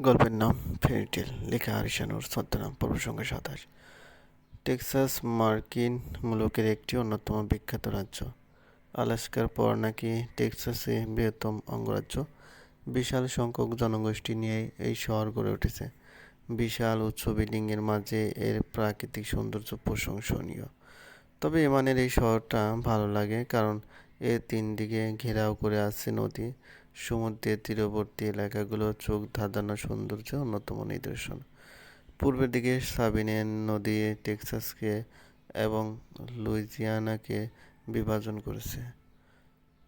গল্পের নাম ফেরিটেল, লেখা আরিশানুর, ছদ্মনাম পর্ব সাতাশ। টেক্সাস মার্কিন মুলুকের একটি অন্যতম বিখ্যাত রাজ্য। আলাস্কার পর নাকি টেক্সাসে বৃহত্তম অঙ্গরাজ্য। বিশাল সংখ্যক জনগোষ্ঠী নিয়ে এই শহর গড়ে উঠেছে। বিশাল উচ্চ বিল্ডিংয়ের মাঝে এর প্রাকৃতিক সৌন্দর্য প্রশংসনীয়। তবে এমানের এই শহরটা ভালো লাগে কারণ এর তিন দিকে ঘেরাও করে আছে নদী। সমুদ্রের তীরবর্তী এলাকাগুলো চোখ ধাঁধানো সৌন্দর্য অন্যতম নিদর্শন। পূর্বের দিকে সাবিনেন নদী টেক্সাসকে এবং লুইজিয়ানাকে বিভাজন করেছে।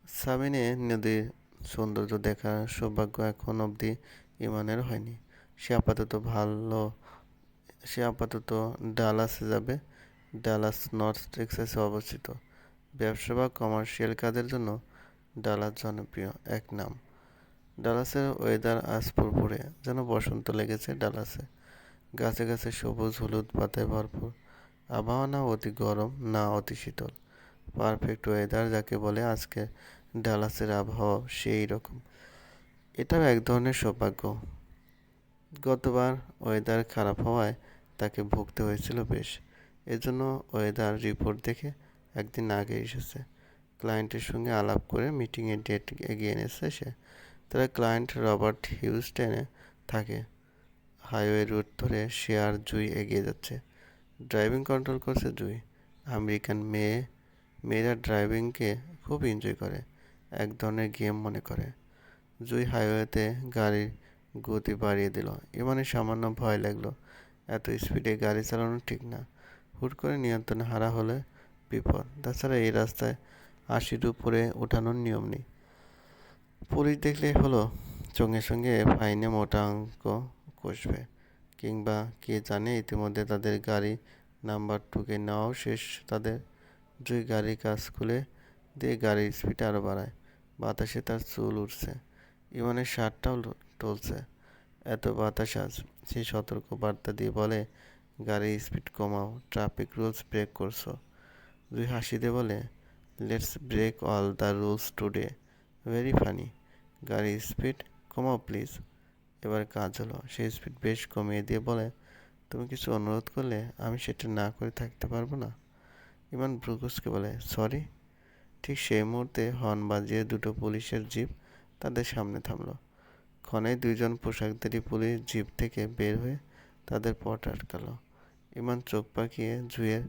সাবিনে নদীর সৌন্দর্য দেখার সৌভাগ্য এখন অবধি ইমানের হয়নি। সে আপাতত ভালো, সে আপাতত ডালাসে যাবে। ডালাস নর্থ টেক্সাসে অবস্থিত। ব্যবসা বা কমার্শিয়াল কাজের জন্য ডালাস জনপ্রিয় এক নাম। ডালাসের ওয়েদার আজ পুরপুরে যেন বসন্ত লেগেছে ডালাসে। গাছে গাছে সবুজ, হলুদ, পাতায় ভরপুর। আবহাওয়া না অতি গরম, না অতি শীতল। পারফেক্ট ওয়েদার যাকে বলে আজকে ডালাসের আবহাওয়া সেই রকম। এটাও এক ধরনের সৌভাগ্য। গতবার ওয়েদার খারাপ হওয়ায় তাকে ভুগতে হয়েছিল বেশ। এজন্য ওয়েদার রিপোর্ট দেখে একদিন আগে এসেছে। ক্লায়েন্টের সঙ্গে আলাপ করে মিটিংয়ের ডেট এগিয়ে এনেছে সে। তারা ক্লায়েন্ট রবার্ট হিউস্টেনে থাকে। হাইওয়ে রুট ধরে সে আর জুই এগিয়ে যাচ্ছে। ড্রাইভিং কন্ট্রোল করছে জুই। আমেরিকান মেয়ে, মেয়েরা ড্রাইভিংকে খুব এনজয় করে। এক ধরনের গেম মনে করে। জুই হাইওয়েতে গাড়ির গতি বাড়িয়ে দিল। এমনি সামান্য ভয় লাগল। এত স্পিডে গাড়ি চালানো ঠিক না। হুট করে নিয়ন্ত্রণ হারা হলে বিপদ। তাছাড়া এই রাস্তায় আশির উপরে ওঠানোর নিয়ম নেই। পুলিশ দেখলে হলো, সঙ্গে সঙ্গে ফাইনে মোটা অঙ্ক কষবে। কিংবা কে জানে ইতিমধ্যে তাদের গাড়ি নাম্বার টুকে নেওয়াও শেষ। তাদের দুই গাড়ির কাজ খুলে দিয়ে গাড়ির স্পিড আরও বাড়ায়। বাতাসে তার চুল উঠছে ইমানের শার্টটাও টলছে। এত বাতাস আজ, সে সতর্ক বার্তা দিয়ে বলে, গাড়ির স্পিড কমাও, ট্রাফিক রুলস ব্রেক করছ। দুই হাসিতে বলে let's break all the rules today very funny গাড়ির স্পিড কমাও প্লিজ এবার কাজ হলো। সেই স্পিড বেশ কমিয়ে দিয়ে বলে, তুমি কিছু অনুরোধ করলে আমি সেটা না করে থাকতে পারব না? ইমান ব্রুকুসকে বলে সরি ঠিক সেই মুহূর্তে হর্ন বাজিয়ে দুটো পুলিশের জিপ তাদের সামনে থামলো। ক্ষণে দুইজন পোশাকধারী পুলিশ জিপ থেকে বের হয়ে তাদের পট আটকালো। ইমান চোখ পাকিয়ে জুয়ের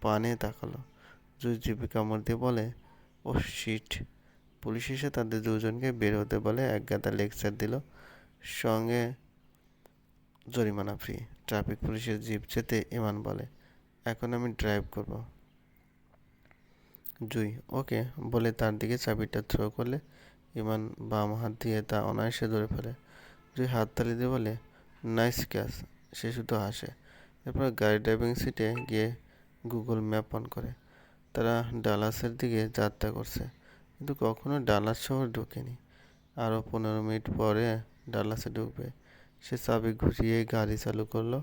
পানে তাকালো। জুই জিপে কামড় দিয়ে বলে ও শিট। পুলিশ এসে তাদের দুজনকে বের হতে বলে, এক গাদা লেকচার দিল, সঙ্গে জরিমানা ফ্রি ট্রাফিক পুলিশের জিপ যেতে ইমান বলে, এখন আমি ড্রাইভ করব। জুই, ওকে। বলে তার দিকে চাবিটা থ্রো করলে, ইমান বাম হাত দিয়ে তা অনায়াসে ধরে ফেলে। জুই হাত তালি দিয়ে বলে, নাইস ক্যাশ সে শুধু হাসে। এরপর গাড়ি ড্রাইভিং সিটে গিয়ে গুগল ম্যাপ অন করে। তারা ডালাসের দিকে যাত্রা করছে। কিন্তু কখনো ডালাস শহর ঢোকেনি। আরও পনেরো মিনিট পরে ডালাসে ঢুকবে। সে চাবি ঘুরিয়ে গাড়ি চালু করল,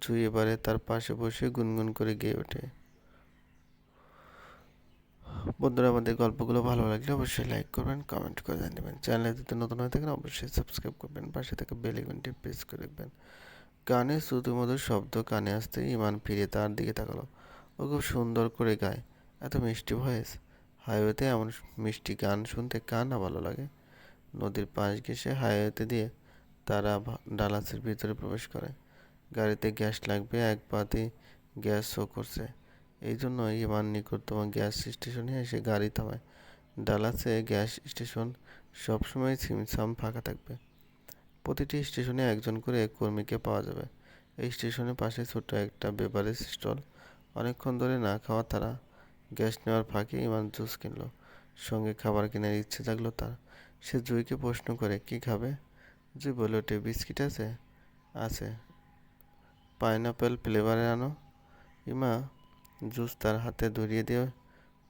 জুই এবারে তার পাশে বসে গুনগুন করে গেয়ে ওঠে। বন্ধুরা, আমাদের গল্পগুলো ভালো লাগলে অবশ্যই লাইক করবেন, কমেন্ট করে জানিয়ে চ্যানেলে যদি নতুন হয়ে থাকেন, অবশ্যই সাবস্ক্রাইব করবেন, পাশে থেকে বেল আইকনটি প্রেস করে রাখবেন। গানে শ্রুতিমধুর শব্দ কানে আসতে ইমান ফিরে তার দিকে তাকালো। ও খুব সুন্দর করে গায়। এত মিষ্টি ভয়েস। হাইওয়েতে এমন মিষ্টি গান শুনতে কার না ভালো লাগে? নদীর পাশ ঘেসে হাইওয়েতে দিয়ে তারা ডালাসের ভিতরে প্রবেশ করে। গাড়িতে গ্যাস লাগবে, এক পাতে গ্যাস শো করছে। এই জন্য ইমান নিকটতম গ্যাস স্টেশনে এসে গাড়ি থামায়। ডালাসে গ্যাস স্টেশন সবসময় ছিমছাম ফাঁকা থাকবে। প্রতিটি স্টেশনে একজন করে কর্মীকে পাওয়া যাবে। এই স্টেশনের পাশে ছোট্ট একটা বেভারেজ স্টল। অনেকক্ষণ ধরে না খাওয়া তারা গ্যাস নেওয়ার ফাঁকে ইমান জুস কিনলো। সঙ্গে খাবার কেনার ইচ্ছে জাগলো তার। সে জুইকে প্রশ্ন করে, কি খাবে? জুই বলল ওটে বিস্কিট আছে? আছে। পাইনাপেল ফ্লেভারে আনো? ইমা, জুস তার হাতে ধরিয়ে দিয়ে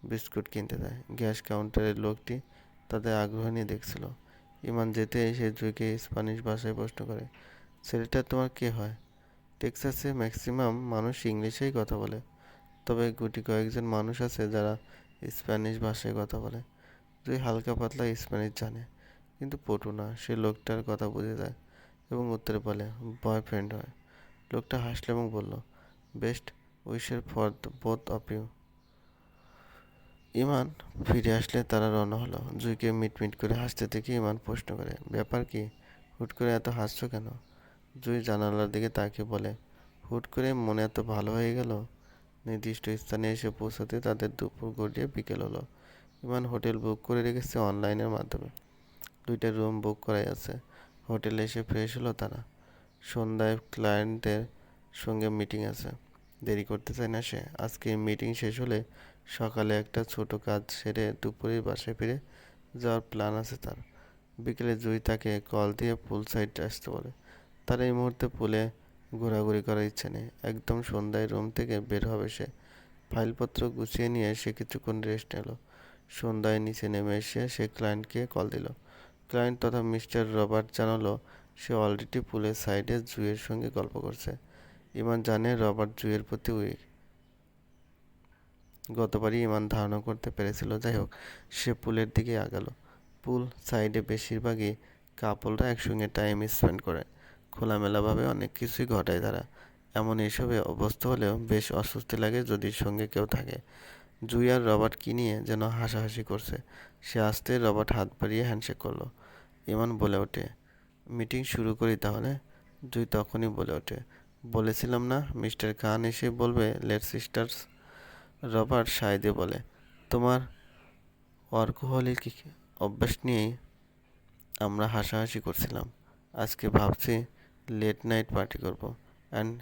বিস্কুট কিনতে দেয়। গ্যাস কাউন্টারের লোকটি তাদের আগ্রহ নিয়ে দেখছিল। ইমান যেতে এসে জুইকে স্প্যানিশ ভাষায় প্রশ্ন করে, ছেলেটা তোমার কে হয়? টেক্সাসে ম্যাক্সিমাম মানুষ ইংলিশেই কথা বলে। তবে গুটি কয়েকজন মানুষ আছে যারা স্প্যানিশ ভাষায় কথা বলে। জুই হালকা পাতলা স্প্যানিশ জানে, কিন্তু পটু না, সে লোকটার কথা বুঝে যায় এবং উত্তরে বলে বয়ফ্রেন্ড হয়। লোকটা হাসলো এবং বলল best wishes for both of you Iman ফিরে আসলে তারা রওনা হলো। জুইকে মিটমিট করে হাসতে দেখে ইমান প্রশ্ন করে, ব্যাপার কি? হুট করে এত হাসছো কেন? জুই জানালার দিকে তাকিয়ে বলে, হুট করে মনে এত ভালো হয়ে গেল? নির্দিষ্ট স্থানে এসে পৌঁছাতে তাদের দুপুর গড়িয়ে বিকেল হলো। ইমান হোটেল বুক করে রেখেছে অনলাইনের মাধ্যমে। দুইটা রুম বুক করাই আছে। হোটেলে এসে ফ্রেশ হলো তারা। সন্ধ্যায় ক্লায়েন্টদের সঙ্গে মিটিং আছে। দেরি করতে চায় না সে। আজকে মিটিং শেষ হলে সকালে একটা ছোট কাজ সেরে দুপুরে বাসায় ফিরে যাওয়ার প্ল্যান আছে তার। বিকেলে জুই তাকে কল দিয়ে পুল সাইড আসতে বলে। তার এই মুহূর্তে পুলে ঘোরাঘুরি করার ইচ্ছে নেই। একদম সন্ধ্যায় রুম থেকে বের হবে সে। ফাইলপত্র গুছিয়ে নিয়ে সে কিছুক্ষণ রেস্ট নিল। সন্ধ্যায় নিচে নেমে এসে সে ক্লায়েন্টকে কল দিল। ক্লায়েন্ট তথা মিস্টার রবার্ট জানালো, সে অলরেডি পুলের সাইডে জুয়ের সঙ্গে গল্প করছে। ইমান জানে রবার্ট জুয়ের প্রতি উইক গতবারই ইমান ধারণা করতে পেরেছিল, যাই হোক, সে পুলের দিকে আগালো। পুল সাইডে বেশিরভাগই কাপলরা একসঙ্গে টাইম স্পেন্ড করে। খোলামেলাভাবে অনেক কিছুই ঘটায় তারা। এমন এসবে অবস্থা হলেও বেশ অস্বস্তি লাগে যদি সঙ্গে কেউ থাকে। জুই আর রবার্ট কি নিয়ে যেন হাসাহাসি করছে। সে আসতে রবার্ট হাত বাড়িয়ে হ্যান্ডশেক করল। ইমান বলে ওঠে, মিটিং শুরু করি তাহলে? জুই তখনই বলে ওঠে, বলেছিলাম না, মিস্টার খান এসে বলবে, লেট সিস্টার্স। রবার্ট সাইদে বলে, তোমার ওয়ার্কহলিক অভ্যাস নিয়েই আমরা হাসাহাসি করছিলাম। আজকে ভাবছি লেট নাইট পার্টি করব and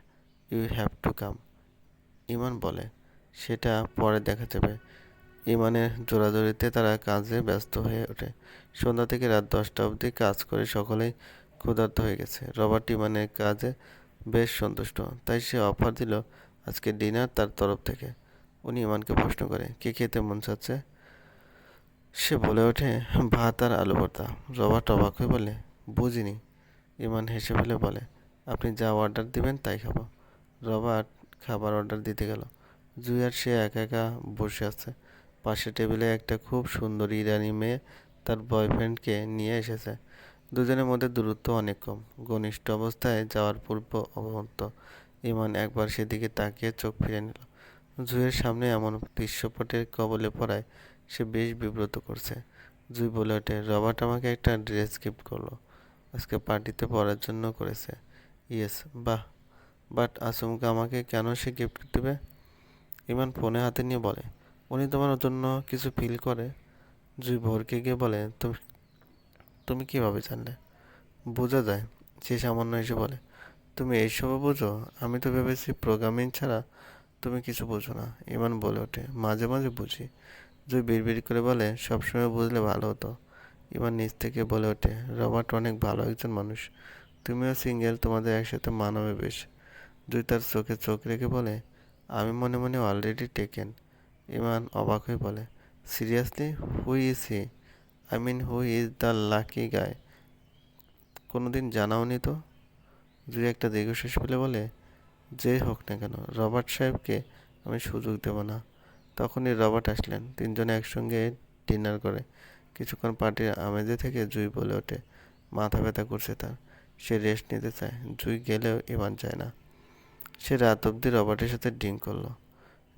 you have to come Iman বলে, সেটা পরে দেখা যাবে ইমানের জোরাজোরিতে তারা কাজে ব্যস্ত হয়ে ওঠে। সন্ধ্যা থেকে রাত দশটা অবধি কাজ করে সকলেই ক্ষুধার্ত হয়ে গেছে। রবার্ট ইমানের কাজে বেশ সন্তুষ্ট, তাই সে অফার দিল আজকে ডিনার তার তরফ থেকে। উনি ইমানকে প্রশ্ন করে, কে খেতে মন চাচ্ছে? সে বলে ওঠে, ভাত আর আলু ভর্তা রবার্ট অবাক হয়ে বলে, বুঝিনি। ইমান হেসে ফেলে বলে, আপনি যা অর্ডার দিবেন তাই খাব। রবার্ট খাবার অর্ডার দিতে গেল। জুই আর সে একা একা বসে আছে। পাশে টেবিলে একটা খুব সুন্দর ইরানি মেয়ে তার বয়ফ্রেন্ডকে নিয়ে এসেছে। দুজনের মধ্যে দূরত্ব অনেক কম। ঘনিষ্ঠ অবস্থায় যাওয়ার পূর্ব অবমন্ত ইমান একবার সেদিকে তাকিয়ে চোখ ফিরে নিল। জুইয়ের সামনে এমন দৃশ্যপটের কবলে পড়ায় সে বেশ বিব্রত করছে। জুই বলে ওঠে, রবার্ট আমাকে একটা ড্রেস গিফট করল। আজকে পার্টিতে পড়ার জন্য করেছে। ইয়েস, বাহ। বাট আচমকা আমাকে কেন সে গিফট দেবে? ইমান ফোনে হাতে নিয়ে বলে, উনি তোমার জন্য কিছু ফিল করে। জুই ভোরকে গিয়ে বলে, তুমি তুমি কীভাবে জানলে? বোঝা যায়, সে সামান্য এসে বলে, তুমি এইসবও বোঝো? আমি তো ভেবেছি প্রোগ্রামিং ছাড়া তুমি কিছু বোঝো না। ইমান বলে ওঠে, মাঝে মাঝে বুঝি। জুই বিড়বিড় করে বলে, সবসময় বুঝলে ভালো হতো। ইমান নিজ থেকে বলে ওঠে, রবার্ট অনেক ভালো একজন মানুষ। তুমিও সিঙ্গেল, তোমাদের একসাথে মানবে বেশ। দুই তার চোখে চোখ রেখে বলে, আমি মনে মনে অলরেডি টেকেন ইমান অবাক হয়ে বলে seriously who is he I mean who is the lucky guy কোনোদিন জানাওনি তো? দুই একটা দীর্ঘশ্বাস ফেলে বলে, যে হোক না কেন, রবার্ট সাহেবকে আমি সুযোগ দেব না। তখনই রবার্ট আসলেন, তিনজনে একসঙ্গে ডিনার করে। কিছুক্ষণ পার্টির আমেজে থেকে জুই বলে ওঠে। মাথা ব্যথা করছে তার। সে রেস্ট নিতে চায়। জুই গেলেও ইমান চায় না। সে রাত অবধি রবার্টের সাথে ড্রিঙ্ক করল।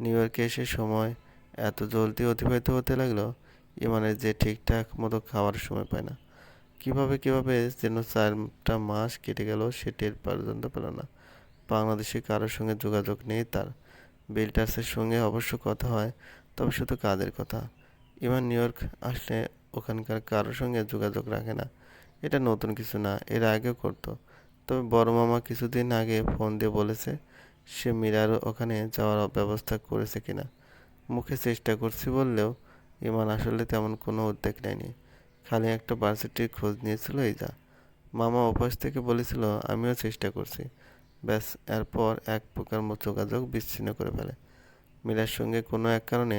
নিউ ইয়র্কে এসে সময় এত জলদি অতিবাহিত হতে লাগল, ইমানের যে ঠিকঠাক মতো খাওয়ার সময় পায় না। কীভাবে কীভাবে যেন চারটা মাস কেটে গেল, সে টের পর্যন্ত পেল না। বাংলাদেশে কারোর সঙ্গে যোগাযোগ নেই তার। বিল্ডার্সের সঙ্গে অবশ্য কথা হয়, তবে শুধু কাজের কথা? ইমান নিউ ইয়র্ক আসলে ওখানকার কারোর সঙ্গে যোগাযোগ রাখে না। এটা নতুন কিছু না, এর আগেও করতো। তবে বড় মামা কিছুদিন আগে ফোন দিয়ে বলেছে, সে মীরারও ওখানে যাওয়ার ব্যবস্থা করেছে কিনা। মুখে চেষ্টা করছি বললেও ইমান আসলে তেমন কোনো উদ্যোগ নেয়নি। খালি একটা ভার্সিটির খোঁজ নিয়েছিল এই যা মামা অভ্যাস থেকে বলেছিল, আমিও চেষ্টা করছি। ব্যাস, এরপর এক প্রকার যোগাযোগ বিচ্ছিন্ন করে ফেলে। মীরার সঙ্গে কোনো এক কারণে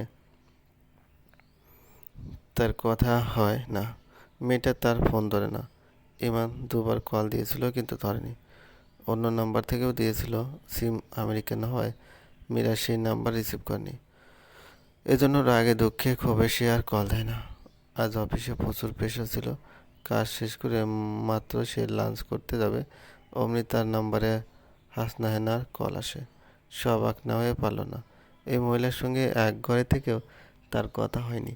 তার কথা হয় না। মেয়েটা তার ফোন ধরে না। ইমান দুবার কল দিয়েছিল কিন্তু ধরেনি। অন্য নাম্বার থেকেও দিয়েছিল, সিম আমেরিকান হয়। মীরা সেই নাম্বার রিসিভ করেনি। এজন্য রাগে, দুঃখে, ক্ষোভে সে আর কল দেয় না। আজ অফিসে প্রচুর প্রেশার ছিল। কাজ শেষ করে মাত্র সে লাঞ্চ করতে যাবে। অমনি তার নাম্বারে হাসনা হেনার কল আসে। সব আক না হয়ে পারল না। এই মহিলার সঙ্গে এক ঘরে থেকেও তার কথা হয়নি।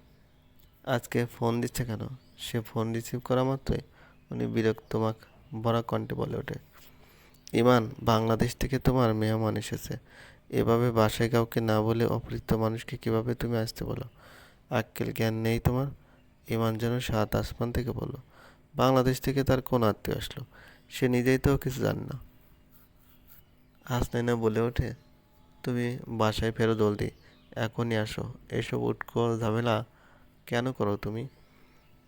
আজকে ফোন দিচ্ছে কেন? সে ফোন রিসিভ করা মাত্রই উনি বিরক্তমাক ভরা কণ্ঠে বলে ওঠে, ইমান, বাংলাদেশ থেকে তোমার মেহমান এসেছে। এভাবে বাসায় কাউকে না বলে অপরিচিত মানুষকে কীভাবে তুমি আসতে বলো? আক্কেল জ্ঞান নেই তোমার। ইমান যেন সাত আসমান থেকে বলল, বাংলাদেশ থেকে তার কোন আত্মীয় আসলো? সে নিজেই তো কিছু জানে না। হাসনাইনা বলে ওঠে, তুমি বাসায় ফেরো জলদি, এখনই আসো। এসব উটকো ঝামেলা কেন করো তুমি?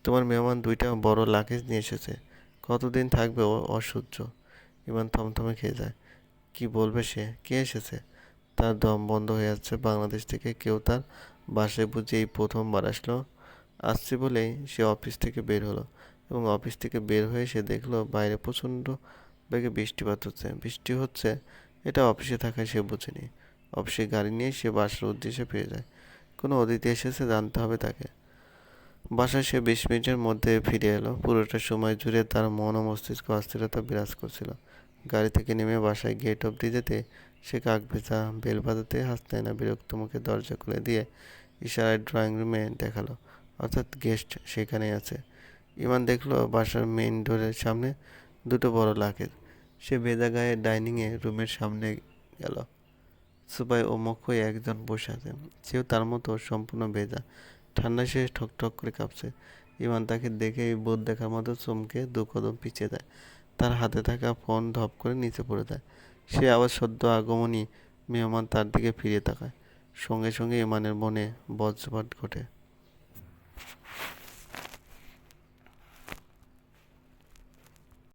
তোমার মেহমান দুইটা বড় লাগেজ নিয়ে এসেছে। কতদিন থাকবে ও অসহ্য? ইমান থমথমে খেয়ে যায়। কি বলবে সে? কে এসেছে? তার দম বন্ধ হয়ে যাচ্ছে বাংলাদেশ থেকে। কেউ তার বাসায় বুঝে এই প্রথমবার আসলো। আসছে বলেই সে অফিস থেকে বের হলো এবং অফিস থেকে বের হয়ে সে দেখল বাইরে প্রচণ্ড বেগে বৃষ্টিপাত হচ্ছে বৃষ্টি হচ্ছে, এটা অফিসে থাকায় সে বুঝেনি। অফিসে গাড়ি নিয়ে সে বাসার উদ্দেশ্যে ফিরে যায়। কোনো অতিথি এসেছে, জানতে হবে তাকে। বাসায় সে বিশ মিনিটের মধ্যে ফিরে এলো। পুরোটা সময় জুড়ে তার মন ও মস্তিষ্ক অস্থিরতা বিরাজ করছিল। গাড়ি থেকে নেমে বাসায় গেট অবধি যেতে সে কাক ভেজা বেল বাজাতে হাসতে না বিরক্ত মুখে দরজা খুলে দিয়ে ইশারায় ড্রয়িং রুমে দেখাল। অর্থাৎ গেস্ট সেখানেই আছে। ইমান দেখল বাসার মেইন ডোরের সামনে দুটো বড় লাকেজ সে ভেজা গায়ে ডাইনিংয়ে রুমের সামনে গেল। সুপায় ও মুখ একজন বসে আছে সেও তার মতো সম্পূর্ণ ভেজা। ঠান্ডায় সে ঠকঠক করে কাঁপছে। ইমান তাকে দেখে এই বোধ দেখার মতো চমকে দু কদম পিছিয়ে দেয়। তার হাতে থাকা ফোন ধপ করে নিচে পড়ে দেয়। সে আবার সদ্য আগমনী মেহমান তার দিকে ফিরে তাকায়। সঙ্গে সঙ্গে ইমানের মনে বজ্রপাত ঘটে।